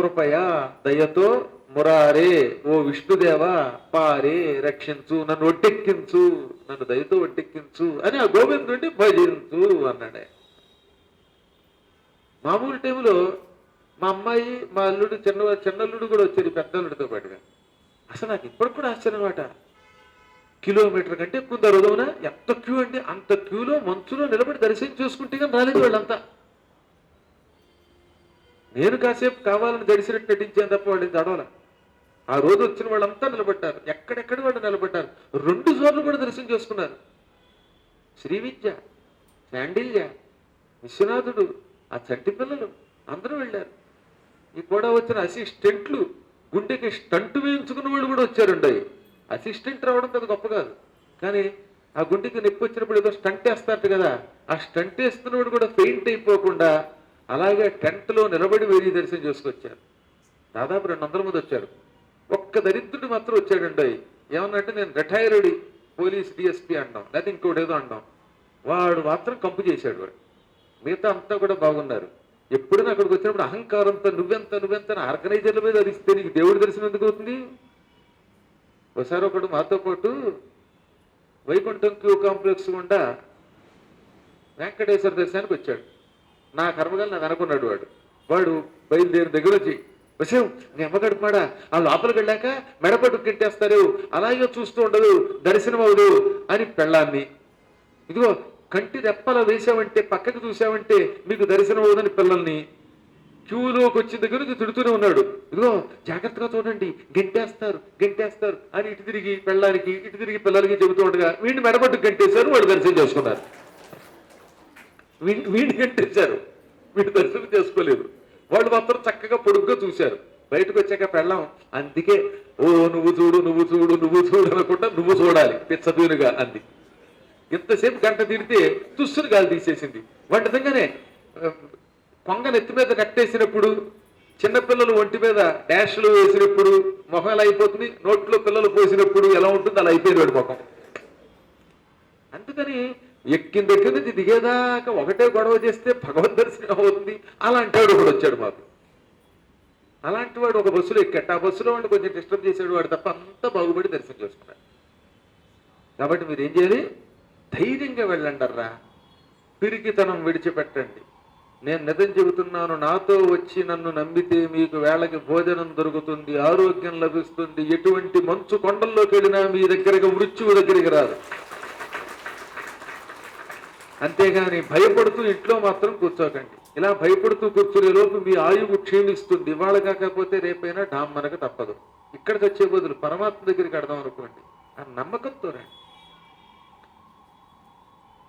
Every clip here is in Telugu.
కృపయా దయతో మురారే ఓ విష్ణుదేవ పారే రక్షించు నన్ను ఒట్టెక్కించు నన్ను దయతో ఒట్టెక్కించు అని ఆ గోవిందుడిని భజించు అన్నాడే. మామూలు టైంలో మా అమ్మాయి మా అల్లుడు చిన్న చిన్నల్లుడు కూడా వచ్చారు పెద్దల్లుడితో పాటుగా. అసలు నాకు ఇప్పటికి కూడా ఆశ్చర్యం అనమాట కిలోమీటర్ కంటే ఎక్కువ దొరదవునా ఎంత క్యూ అంటే అంత క్యూలో మంచులో నిలబడి దర్శనం చేసుకుంటే కానీ రాలేదు వాళ్ళంతా. నేను కాసేపు కావాలని గడిసినట్టు నటించాను తప్ప వాళ్ళు తడవల. ఆ రోజు వచ్చిన వాళ్ళంతా నిలబడ్డారు. ఎక్కడెక్కడ వాళ్ళు నిలబడ్డారు? రెండు సార్లు కూడా దర్శనం చేసుకున్నారు. శ్రీ విద్య శాండిల్య విశ్వనాథుడు ఆ చంటి పిల్లలు అందరూ వెళ్ళారు. ఈ కూడా వచ్చిన అసిస్టెంట్లు గుండెకి స్టంట్ వేయించుకున్న వాళ్ళు కూడా వచ్చారండి. అసిస్టెంట్ రావడం పెద్ద గొప్ప కాదు. కానీ ఆ గుండెకి నొప్పి వచ్చినప్పుడు ఏదో స్టంట్ వేస్తారు కదా ఆ స్టంట్ వేస్తున్నవాడు కూడా ఫెయింట్ అయిపోకుండా అలాగే టెంట్లో నిలబడి వేరే దర్శనం చేసుకొచ్చారు. దాదాపు రెండు వందల మంది వచ్చారు. ఒక్క దరిద్రుడు మాత్రం వచ్చాడండి. ఏమన్నట్టు నేను రిటైర్డ్ పోలీస్ డిఎస్పీ అంటాం. లేకపోతే ఇంకోటి ఏదో అంటాం. వాడు మాత్రం కంపు చేశాడు వాడు. మిగతా అంతా కూడా బాగున్నారు. ఎప్పుడైనా అక్కడికి వచ్చినప్పుడు అహంకారంతో నువ్వెంత నువ్వెంత ఆర్గనైజర్ల మీద అరిస్తే నీకు దేవుడి దర్శనం ఎందుకు అవుతుంది? ఒకసారి ఒకడు మాతో పాటు వైకుంఠం క్యూ కాంప్లెక్స్ గుండా వెంకటేశ్వర దర్శనానికి వచ్చాడు. నా కర్మగాలు నాకు అనుకున్నాడు వాడు. వాడు బయలుదేరి దగ్గర వచ్చి విషయం నీ అమ్మ ఆ లోపలికి వెళ్ళాక మెడపట్టు కిట్టేస్తారు అలాగే చూస్తూ ఉండదు దర్శనం అవదు అని పెళ్ళాన్ని. ఇదిగో కంటి రెప్పల వేసావంటే పక్కకి చూసావంటే మీకు దర్శనం అవదని పిల్లల్ని. క్యూలోకి వచ్చిన దగ్గర నుంచి తిడుతూనే ఉన్నాడు. ఇదిగో జాగ్రత్తగా చూడండి గెంటేస్తారు గెంటేస్తారు అని ఇటు తిరిగి పెళ్ళానికి ఇటు తిరిగి పిల్లలకి చెబుతూ ఉండగా వీడిని మెడపట్టు గెంటేశారు వాడు దర్శనం చేసుకున్నారు. వీడిని వీడిని గంటేశారు వీడు దర్శనం చేసుకోలేదు. వాళ్ళు మాత్రం చక్కగా పొడుగ్గా చూశారు. బయటకు వచ్చాక పెళ్ళాం. అందుకే ఓ నువ్వు చూడు నువ్వు చూడు నువ్వు చూడు అనకుండా నువ్వు చూడాలి పిచ్చదూనుగా అంది. ఇంతసేపు గంట తిడితే తుస్సును గాలి తీసేసింది. వాటి విధంగానే ఆ, కొంగ నెత్తి మీద కట్టేసినప్పుడు చిన్నపిల్లలు ఒంటి మీద డాష్లు వేసినప్పుడు మొహం ఎలా అయిపోతుంది? నోట్లో పిల్లలు పోసినప్పుడు ఎలా ఉంటుంది అలా అయిపోయింది వాడి ముఖం. అందుకని ఎక్కిన దగ్గర నుంచి దిగేదాకా ఒకటే గొడవ చేస్తే భగవద్ దర్శనం అవుతుంది. అలాంటి వాడు ఒకడు వచ్చాడు మాకు. అలాంటి వాడు ఒక బస్సులో ఎక్కాడు. ఆ బస్సులో వాడు కొంచెం డిస్టర్బ్ చేసాడు వాడు తప్ప అంతా బాగుపడి దర్శనం చేసుకున్నాడు. కాబట్టి మీరు ఏం చేయాలి? ధైర్యంగా వెళ్ళండర్రా పిరికితనం విడిచిపెట్టండి. నేను నిజం చెబుతున్నాను. నాతో వచ్చి నన్ను నమ్మితే మీకు వేళకి భోజనం దొరుకుతుంది ఆరోగ్యం లభిస్తుంది. ఎటువంటి మంచు కొండల్లోకి వెళ్ళినా మీ దగ్గరికి మృత్యువు దగ్గరికి రాదు. అంతేగాని భయపడుతూ ఇంట్లో మాత్రం కూర్చోకండి. ఇలా భయపడుతూ కూర్చునే లోపు మీ ఆయువు క్షీణిస్తుంది. ఇవాళ కాకపోతే రేపైనా డామ్ మనకు తప్పదు. ఇక్కడికి వచ్చే బదులు పరమాత్మ దగ్గరికి అడదాం అనుకోండి. ఆ నమ్మకంతో రండి.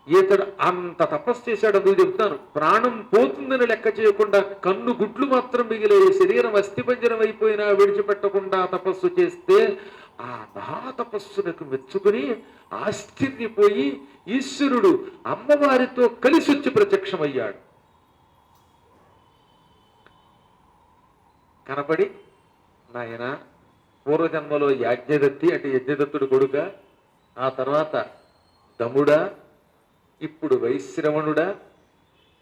ఇతడు అంత తపస్సు చేశాడు అందుకు చెప్తాను. ప్రాణం పోతుందని లెక్క చేయకుండా కన్ను గుడ్లు మాత్రం మిగిలే శరీరం అస్థిపంజరం అయిపోయినా విడిచిపెట్టకుండా తపస్సు చేస్తే ఆ మహా తపస్సునకు మెచ్చుకుని ఆశ్చర్యపోయి ఈశ్వరుడు అమ్మవారితో కలిసి వచ్చి ప్రత్యక్షమయ్యాడు. కనపడి నాయన పూర్వజన్మలో యాజ్ఞదత్తి అంటే యజ్ఞదత్తుడు కొడుక? ఆ తర్వాత దముడా? ఇప్పుడు వైశ్రవణుడా?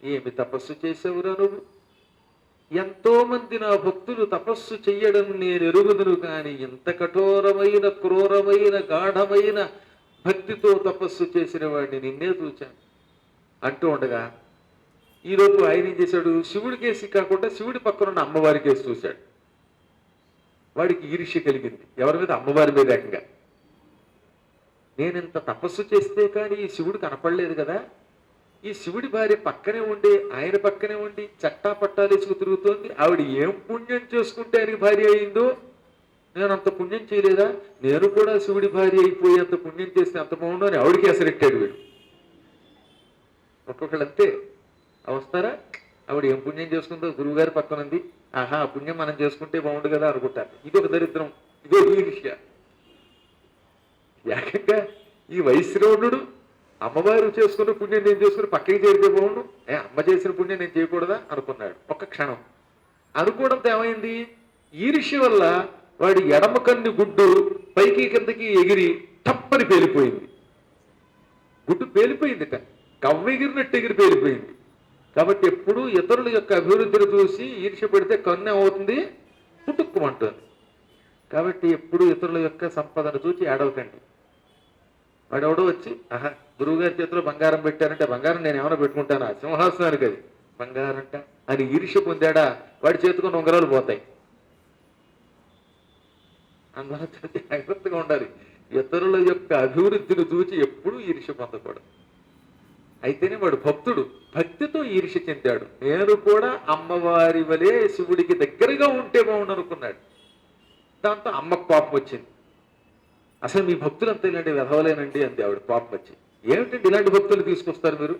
ఏమి తపస్సు చేసేవురా నువ్వు? ఎంతోమంది నా భక్తులు తపస్సు చెయ్యడం నేను ఎరుగుదును కాని ఇంత కఠోరమైన క్రూరమైన గాఢమైన భక్తితో తపస్సు చేసిన వాడిని నిన్నే చూచాను. అంటూ ఉండగా ఈలోపు ఆయన ఏం చేశాడు? శివుడి కేసి కాకుండా శివుడి పక్కన ఉన్న అమ్మవారి కేసు చూశాడు. వాడికి ఈర్ష్య కలిగింది. ఎవరి మీద? అమ్మవారి మీద ఏకంగా. నేను ఇంత తపస్సు చేస్తే కానీ ఈ శివుడు కనపడలేదు కదా? ఈ శివుడి భార్య పక్కనే ఉండి ఆయన పక్కనే ఉండి చట్టా పట్టాలేసుకు తిరుగుతోంది. ఆవిడ ఏం పుణ్యం చేసుకుంటే ఆయనకి భార్య అయిందో? నేను అంత పుణ్యం చేయలేదా? నేను కూడా శివుడి భార్య అయిపోయి అంత పుణ్యం చేస్తే అంత బాగుండు అని ఆవిడికి ఎసరెట్టాడు వీడు. ఒక్కొక్కళ్ళు అంతే. అవస్తారా వస్తారా? ఆవిడ ఏం పుణ్యం చేసుకుందో గురువుగారి పక్కన ఉంది ఆహా ఆ పుణ్యం మనం చేసుకుంటే బాగుండు కదా అనుకుంటారు ఇది దరిద్రం. ఇదో ఈర్ష్య ఏకంగా ఈ వైశ్రవణుడు అమ్మవారు చేసుకున్న పుణ్యం నేను చేసుకుని పక్కకి చేరితే బాగుండు. ఏ అమ్మ చేసిన పుణ్యం నేను చేయకూడదా? అనుకున్నాడు. ఒక్క క్షణం. అనుకోవడంతో ఏమైంది? ఈర్ష్య వల్ల వాడి ఎడమ కన్ను గుడ్డు పైకి కిందకి ఎగిరి తప్పని పేలిపోయింది. గుడ్డు పేలిపోయిందిట. కవ్వెగిరినట్టు ఎగిరి పేలిపోయింది. కాబట్టి ఎప్పుడు ఇతరుల యొక్క అభివృద్ధిని చూసి ఈర్ష్య పెడితే కన్ను ఏమవుతుంది? పుట్టుక్కుమంటుంది కాబట్టి ఎప్పుడు ఇతరుల యొక్క సంపదను చూసి ఏడవకండి. వాడెవడో వచ్చి ఆహా గురువుగారి చేతిలో బంగారం పెట్టారంటే బంగారం నేను ఏమైనా పెట్టుకుంటానా? సింహాసనానికి అది. బంగారంట? అని ఈర్ష్య పొందాడా? వాడి చేతుకున్న ఉంగరాలు పోతాయి. అందువల్ల జాగ్రత్తగా ఉండాలి. ఇతరుల యొక్క అభివృద్ధిని చూచి ఎప్పుడూ ఈర్ష పొందకూడదు. అయితేనే వాడు భక్తుడు. భక్తితో ఈర్ష చెందాడు. నేను కూడా అమ్మవారి వలె శివుడికి దగ్గరగా ఉంటే బాగుండు అనుకున్నాడు దాంతో అమ్మకు పాపం వచ్చింది. అసలు మీ భక్తులు అంతా ఇలాంటి విధవలేనండి అంది ఆవిడ పాపం వచ్చి ఏమిటండి ఇలాంటి భక్తులు తీసుకొస్తారు మీరు?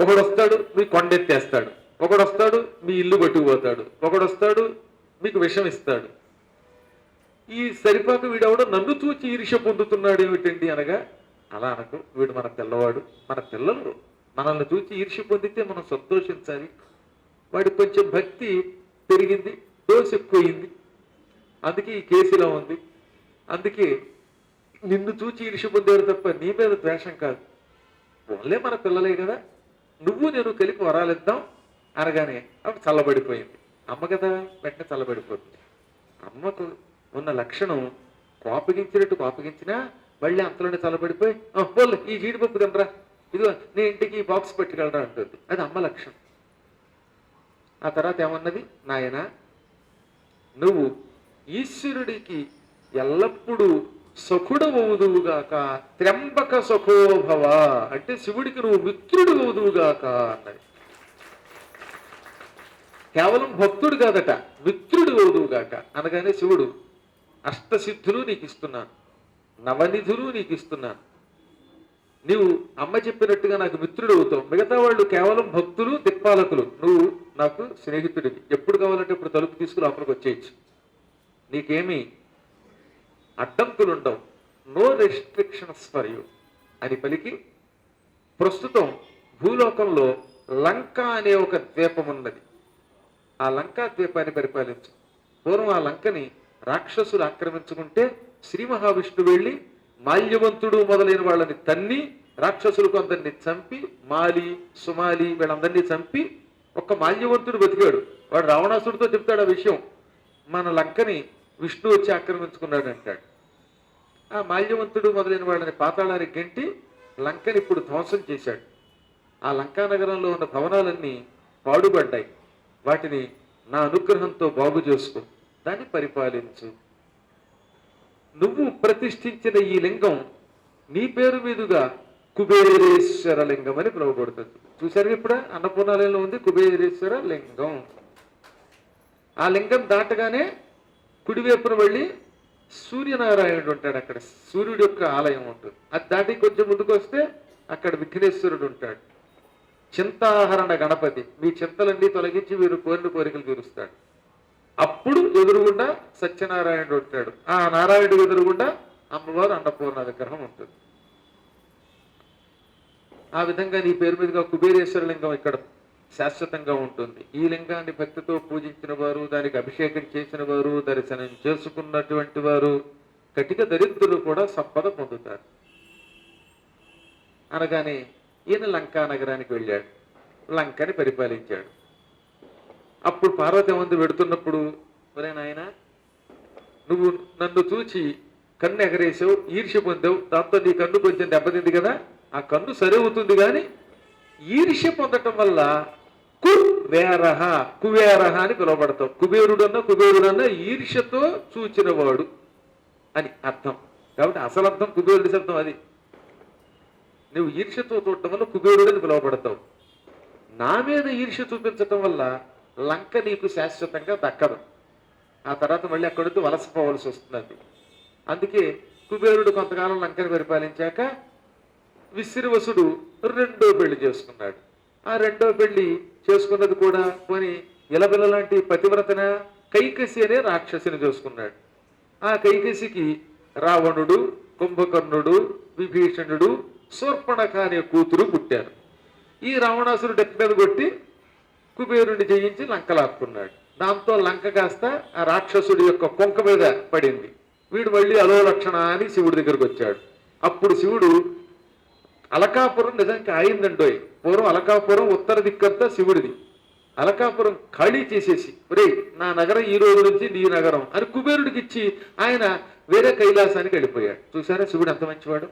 ఒకడు వస్తాడు మీ కొండెత్తేస్తాడు. ఒకడు వస్తాడు మీ ఇల్లు పట్టుకుపోతాడు. ఒకడు వస్తాడు మీకు విషం ఇస్తాడు ఈ సరిపాక వీడెవడో నన్ను చూచి ఈర్ష పొందుతున్నాడు ఏమిటండి అనగా అలా అనకు వీడు మన పిల్లవాడు మన పిల్లలు మనల్ని చూచి ఈర్ష పొందితే మనం సంతోషించాలి. వాడి కొంచెం భక్తి పెరిగింది దోశ ఎక్కువయింది అందుకే ఈ కేసు ఇలా ఉంది. అందుకే నిన్ను చూచి ఈర్ష పొందారు తప్ప నీ మీద ద్వేషం కాదు. వాళ్ళే మన పిల్లలే కదా. నువ్వు నేను కలిపి వరాలిద్దాం అనగానే అవి చల్లబడిపోయింది. అమ్మ కదా వెంటనే చల్లబడిపోతుంది. అమ్మకు ఉన్న లక్షణం కోపగించినట్టు కోపగించినా మళ్ళీ అంతలోనే చలబడిపోయి "ఆ, ఈ జీడిపప్పు తినరా. ఇదిగో నీ ఇంటికి ఈ బాక్స్ పెట్టుకెళ్ళరా అంటుంది. అది అమ్మ లక్షణం. ఆ తర్వాత ఏమన్నది? నాయన నువ్వు ఈశ్వరుడికి ఎల్లప్పుడూ సఖుడవవుదువుగాక త్ర్యంబక సఖోభవ. అంటే శివుడికి నువ్వు మిత్రుడు అవుదువుగాక అన్నది. కేవలం భక్తుడు కాదట మిత్రుడు అవుదువుగాక. అనగానే శివుడు అష్టసిద్ధులు నీకు ఇస్తున్నాను నవనిధులు నీకు ఇస్తున్నాను నీవు అమ్మ చెప్పినట్టుగా నాకు మిత్రుడు అవుతావు మిగతా వాళ్ళు కేవలం భక్తులు దిక్పాలకులు. నువ్వు నాకు స్నేహితుడివి. ఎప్పుడు కావాలంటే ఇప్పుడు తలుపు తీసుకుని లోపలికి వచ్చేయచ్చు. నీకేమి అడ్డంకులు ఉండవు నో రెస్ట్రిక్షన్స్ ఫర్ యూ అని పలికి ప్రస్తుతం భూలోకంలో లంక అనే ఒక ద్వీపం ఉన్నది ఆ లంకా ద్వీపాన్ని పరిపాలించు. పూర్వం ఆ లంకని రాక్షసులు ఆక్రమించుకుంటే శ్రీ మహావిష్ణు వెళ్ళి మాల్యవంతుడు మొదలైన వాళ్ళని తన్ని రాక్షసులు కొందరిని చంపి మాలి సుమాలి వీళ్ళందరినీ చంపి ఒక్క మాల్యవంతుడు బతికాడు. వాడు రావణాసుడితో చెప్తాడు ఆ విషయం. మన లంకని విష్ణు వచ్చి ఆక్రమించుకున్నాడు అంటాడు. ఆ మాల్యవంతుడు మొదలైన వాళ్ళని పాతాళానికి గెంటి లంకని ఇప్పుడు ధ్వంసం చేశాడు. ఆ లంకా నగరంలో ఉన్న భవనాలన్నీ పాడుబడ్డాయి. వాటిని నా అనుగ్రహంతో బాగు చేసుకో. దాన్ని పరిపాలించు. నువ్వు ప్రతిష్ఠించిన ఈ లింగం నీ పేరు మీదుగా కుబేరేశ్వర లింగం అని పిలువబడుతుంది. చూసారు ఇప్పుడు అన్నపూర్ణాలయంలో ఉంది కుబేరేశ్వర లింగం. ఆ లింగం దాటగానే కుడివైపున వెళ్ళి సూర్యనారాయణుడు ఉంటాడు అక్కడ. సూర్యుడు యొక్క ఆలయం ఉంటుంది. అది దాటి కొంచెం ముందుకు వస్తే అక్కడ విఘ్నేశ్వరుడు ఉంటాడు. చింతాహరణ గణపతి. మీ చింతలన్నీ తొలగించి వీరు కోరిన కోరికలు తీరుస్తాడు. అప్పుడు ఎదురుగుండా సత్యనారాయణుడు ఉంటాడు ఆ నారాయణుడు ఎదురుగుండా అమ్మవారు అన్నపూర్ణ విగ్రహం ఉంటుంది. ఆ విధంగా నీ పేరు మీదుగా కుబేరేశ్వర లింగం ఇక్కడ శాశ్వతంగా ఉంటుంది. ఈ లింగాన్ని భక్తితో పూజించిన వారు దానికి అభిషేకం చేసిన వారు దర్శనం చేసుకున్నటువంటి వారు కటిక దరిద్రులు కూడా సంపద పొందుతారు. అనగానే ఈయన లంకా నగరానికి వెళ్ళాడు. లంకని పరిపాలించాడు. అప్పుడు పార్వతి మంది పెడుతున్నప్పుడు ఒరే నాయన నువ్వు నన్ను చూచి కన్ను ఎగరేసావు ఈర్ష్య పొందావు దాంతో నీ కన్ను కొంచెం దెబ్బతింది కదా ఆ కన్ను సరి అవుతుంది కానీ ఈర్ష్య పొందటం వల్ల కువేరహ కువేరహ అని పిలువబడతావు. కుబేరుడన్నా కుబేరుడన్నా ఈర్ష్యతో చూచినవాడు అని అర్థం. కాబట్టి అసలు అర్థం కుబేరుడి శబ్దం అది. నువ్వు ఈర్ష్యతో చూడటం వల్ల కుబేరుడని పిలువబడతావు. నా మీద ఈర్ష్య చూపించటం వల్ల లంక నీకు శాశ్వతంగా దక్కదు. ఆ తర్వాత మళ్ళీ అక్కడికి వలసపోవలసి వస్తుంది అందుకే కుబేరుడు కొంతకాలం లంకను పరిపాలించాక విశ్రవసుడు రెండో పెళ్ళి చేసుకున్నాడు. ఆ రెండో పెళ్ళి చేసుకున్నది కూడా పోని ఇలబిల లాంటి పతివ్రతన కైకసి అనే రాక్షసిని చేసుకున్నాడు. ఆ కైకసికి రావణుడు కుంభకర్ణుడు విభీషణుడు శూర్పణఖ అనే కూతురు పుట్టారు. ఈ రావణాసురుడు ఎక్క మీద కొట్టి కుబేరుని జయించి లంకలాక్కున్నాడు. దాంతో లంక కాస్త ఆ రాక్షసుడి యొక్క కొంక మీద పడింది. వీడు మళ్ళీ అలో లక్షణ అని శివుడి దగ్గరకు వచ్చాడు. అప్పుడు శివుడు అలకాపురం నిజానికి ఆయిందండోయ్. పూర్వం అలకాపురం ఉత్తర దిక్కంతా శివుడిది. అలకాపురం ఖాళీ చేసేసి రే నా నగరం ఈ రోజు నుంచి నీ నగరం అని కుబేరుడికి ఇచ్చి ఆయన వేరే కైలాసానికి వెళ్ళిపోయాడు. చూసారా శివుడు ఎంత మంచివాడు?